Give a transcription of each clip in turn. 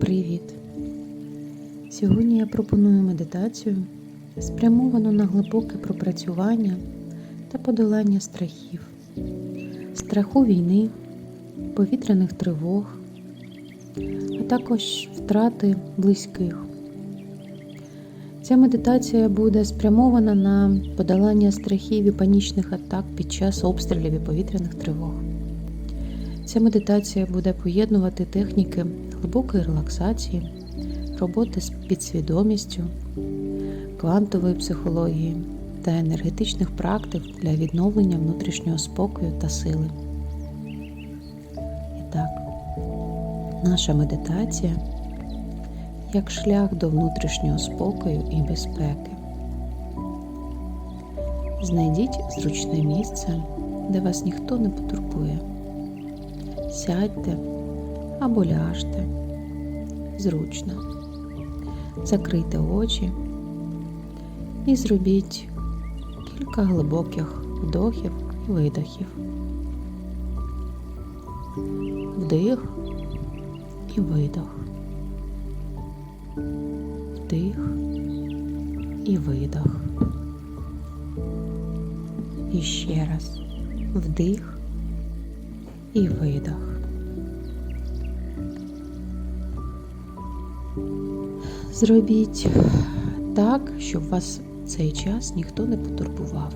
Привіт! Сьогодні я пропоную медитацію, спрямовану на глибоке пропрацювання та подолання страхів, страху війни, повітряних тривог, а також втрати близьких. Ця медитація буде спрямована на подолання страхів і панічних атак під час обстрілів і повітряних тривог. Ця медитація буде поєднувати техніки глибокої релаксації, роботи з підсвідомістю, квантової психології та енергетичних практик для відновлення внутрішнього спокою та сили. І так, наша медитація як шлях до внутрішнього спокою і безпеки. Знайдіть зручне місце, де вас ніхто не потурбує. Сядьте або ляжте зручно. Закрийте очі і зробіть кілька глибоких вдохів і видохів. Вдих і видох. Вдих і видох. І ще раз вдих і видох. Зробіть так, щоб вас цей час ніхто не потурбував.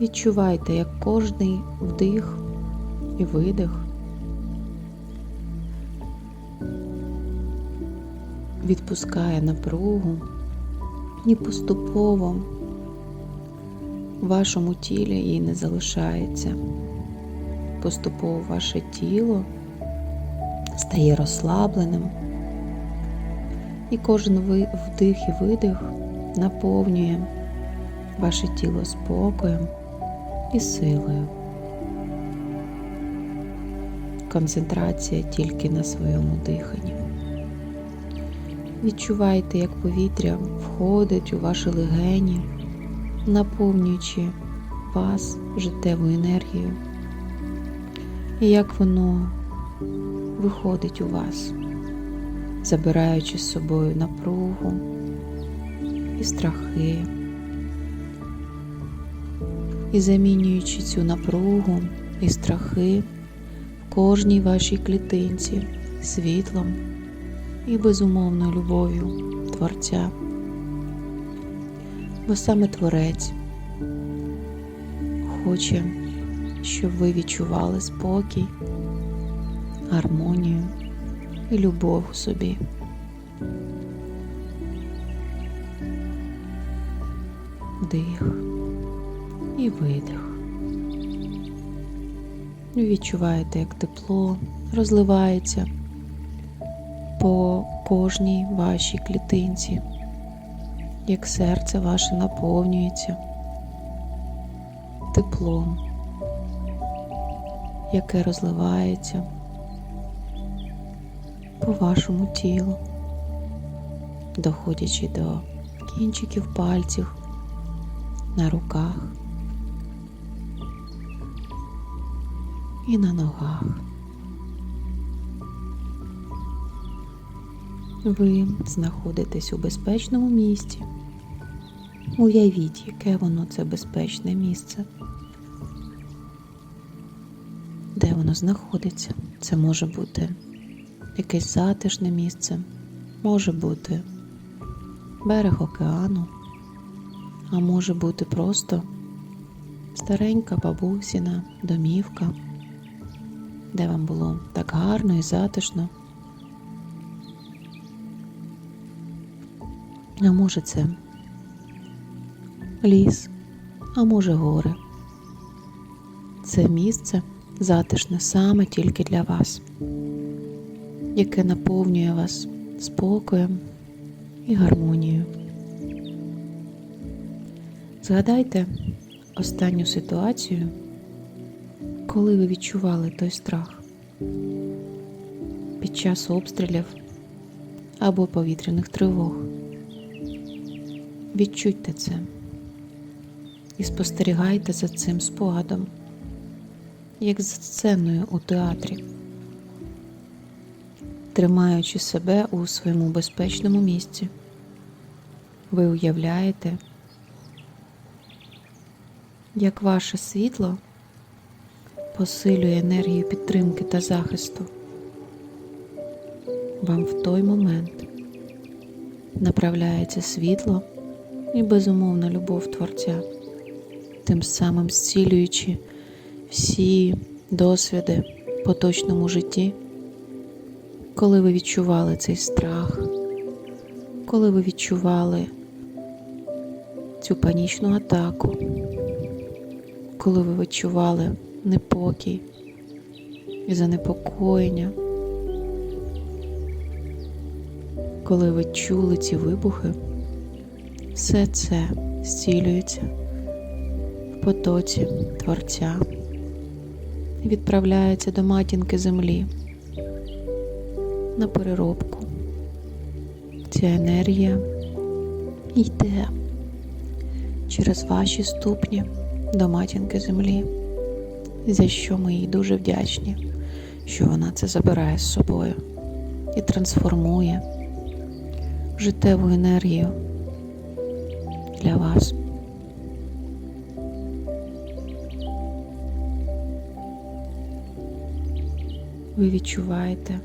Відчувайте, як кожний вдих і видих відпускає напругу і поступово в вашому тілі її не залишається. Поступово ваше тіло стає розслабленим, і кожен вдих і видих наповнює ваше тіло спокоєм і силою. Концентрація тільки на своєму диханні. Відчувайте, як повітря входить у ваші легені, наповнюючи вас життєвою енергією, і як воно виходить у вас, забираючи з собою напругу і страхи, і замінюючи цю напругу і страхи в кожній вашій клітинці світлом і безумовною любов'ю Творця. Бо саме Творець хоче, щоб ви відчували спокій, гармонію і любов у собі. Вдих і видих. Відчуваєте, як тепло розливається по кожній вашій клітинці, як серце ваше наповнюється теплом, яке розливається по вашому тілу, доходячи до кінчиків пальців на руках і на ногах. Ви знаходитесь у безпечному місці. Уявіть, яке воно це безпечне місце. Де воно знаходиться? Це може бути якесь затишне місце, може бути берег океану, а може бути просто старенька бабусіна домівка, де вам було так гарно і затишно. А може це ліс, а може гори. Це місце затишне саме тільки для вас, яке наповнює вас спокоєм і гармонією. Згадайте останню ситуацію, коли ви відчували той страх під час обстрілів або повітряних тривог. Відчуйте це і спостерігайте за цим спогадом, як за сценою у театрі. Тримаючи себе у своєму безпечному місці. Ви уявляєте, як ваше світло посилює енергію підтримки та захисту. Вам в той момент направляється світло і безумовна любов Творця, тим самим зцілюючи всі досвіди в поточному житті, коли ви відчували цей страх, коли ви відчували цю панічну атаку, коли ви відчували непокій і занепокоєння, коли ви чули ці вибухи, все це зцілюється в потоці Творця. І відправляється до матінки землі на переробку. Ця енергія йде через ваші ступні до матінки землі, за що ми їй дуже вдячні, що вона це забирає з собою і трансформує життєву енергію для вас. Ви відчуваєте,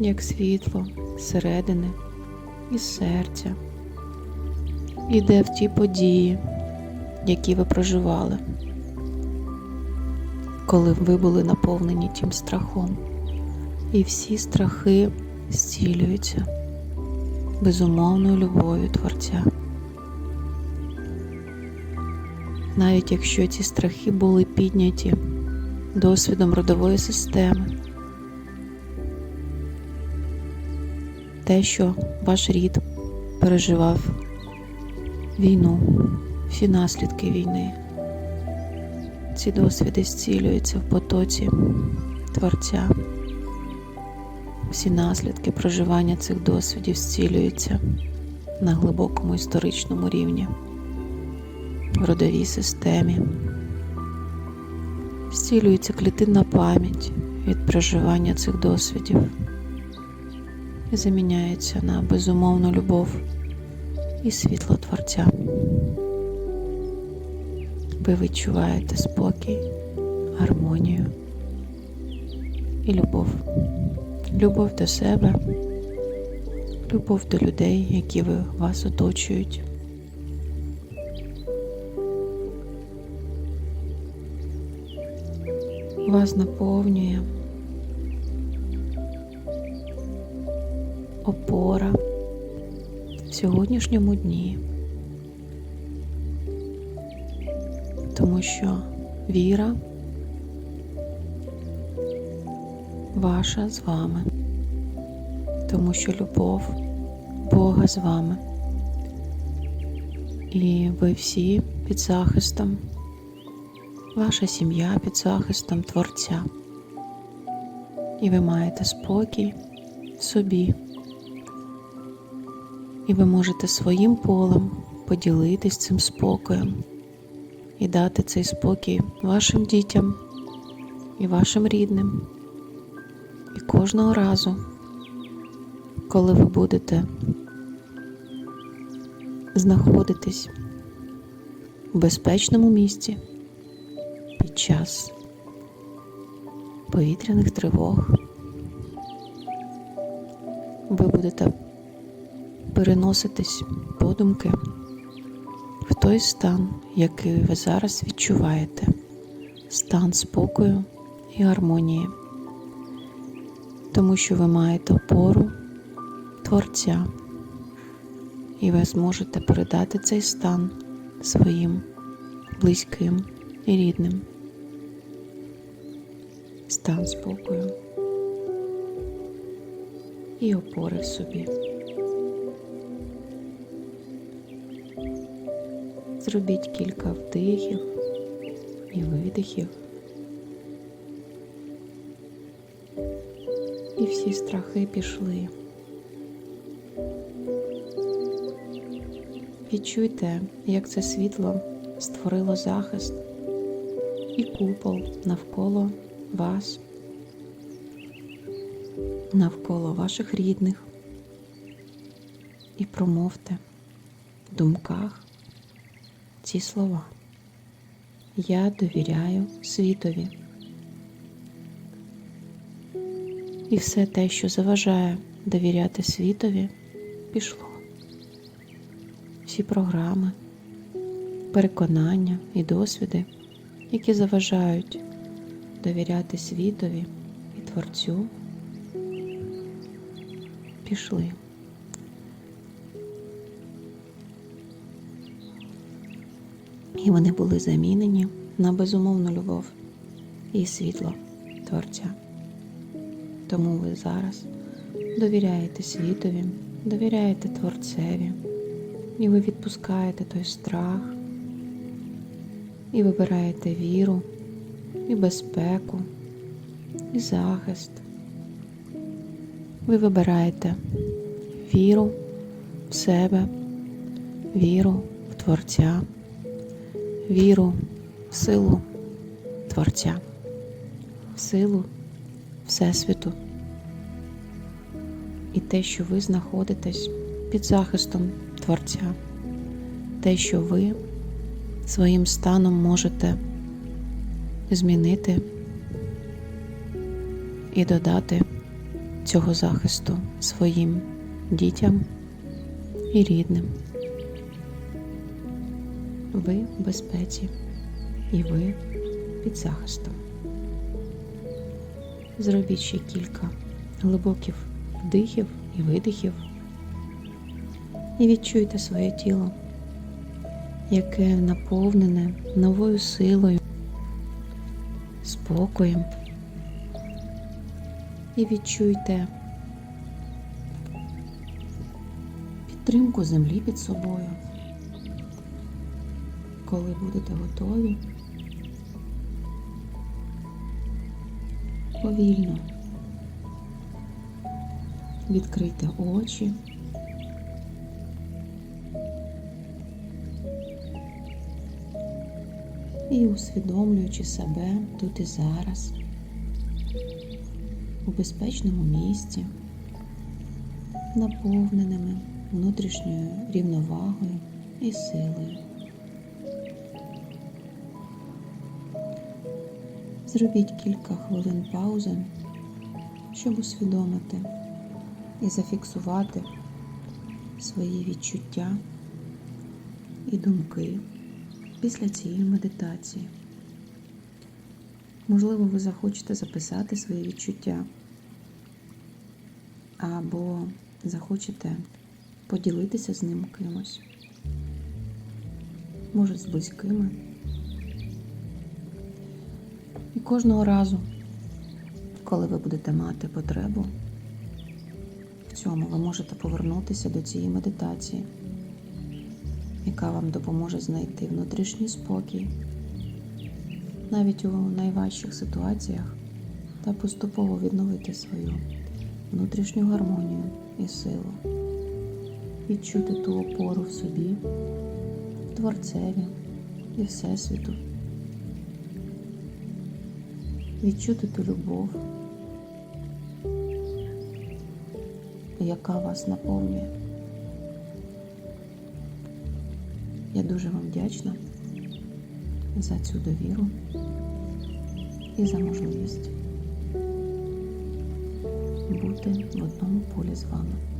як світло зсередини і серця іде в ті події, які ви проживали, коли ви були наповнені тим страхом, і всі страхи зцілюються безумовною любов'ю Творця. Навіть якщо ці страхи були підняті досвідом родової системи, те, що ваш рід переживав війну, всі наслідки війни. Ці досвіди зцілюються в потоці Творця. Всі наслідки проживання цих досвідів зцілюються на глибокому історичному рівні, в родовій системі. Зцілюється клітинна пам'ять від проживання цих досвідів заміняється на безумовну любов і світло Творця. Ви відчуваєте спокій, гармонію і любов. Любов до себе, любов до людей, які ви вас оточують. Вас наповнює опора в сьогоднішньому дні, тому що віра ваша з вами, тому що любов Бога з вами. І ви всі під захистом, ваша сім'я під захистом Творця. І ви маєте спокій в собі. І ви можете своїм полем поділитись цим спокоєм і дати цей спокій вашим дітям і вашим рідним. І кожного разу, коли ви будете знаходитись в безпечному місці під час повітряних тривог, ви будете переноситись подумки в той стан, який ви зараз відчуваєте, стан спокою і гармонії тому що ви маєте опору Творця, і ви зможете передати цей стан своїм близьким і рідним. Стан спокою і опори в собі. Зробіть кілька вдихів і видихів. і всі страхи пішли. Відчуйте, як це світло створило захист і купол навколо вас. навколо ваших рідних і промовте в думках ці слова. Я довіряю світові. І все те, що заважає довіряти світові, пішло. Всі програми, переконання і досвіди, які заважають довіряти світові і Творцю, пішли. І вони були замінені на безумовну любов і світло Творця. Тому ви зараз довіряєте світові, довіряєте Творцеві, і ви відпускаєте той страх, і вибираєте віру, і безпеку, і захист. Ви вибираєте віру в себе, віру в Творця, віру в силу Творця, в силу Всесвіту. І те, що ви знаходитесь під захистом Творця, те, що ви своїм станом можете змінити і додати цього захисту своїм дітям і рідним. Ви в безпеці і ви під захистом. Зробіть ще кілька глибоких вдихів і видихів. І відчуйте своє тіло, яке наповнене новою силою, спокоєм. І відчуйте підтримку землі під собою. Коли будете готові, повільно відкрийте очі. І усвідомлюючи себе тут і зараз, у безпечному місці, наповненими внутрішньою рівновагою і силою. Зробіть кілька хвилин паузи, щоб усвідомити і зафіксувати свої відчуття і думки після цієї медитації. Можливо, ви захочете записати свої відчуття або захочете поділитися з ним кимось, може з близькими. Кожного разу, коли ви будете мати потребу в цьому, ви можете повернутися до цієї медитації, яка вам допоможе знайти внутрішній спокій, навіть у найважчих ситуаціях, та поступово відновити свою внутрішню гармонію і силу, відчути ту опору в собі, в Творцеві і Всесвіту відчути ту любов, яка вас наповнює. Я дуже вам вдячна за цю довіру і за можливість бути в одному полі з вами.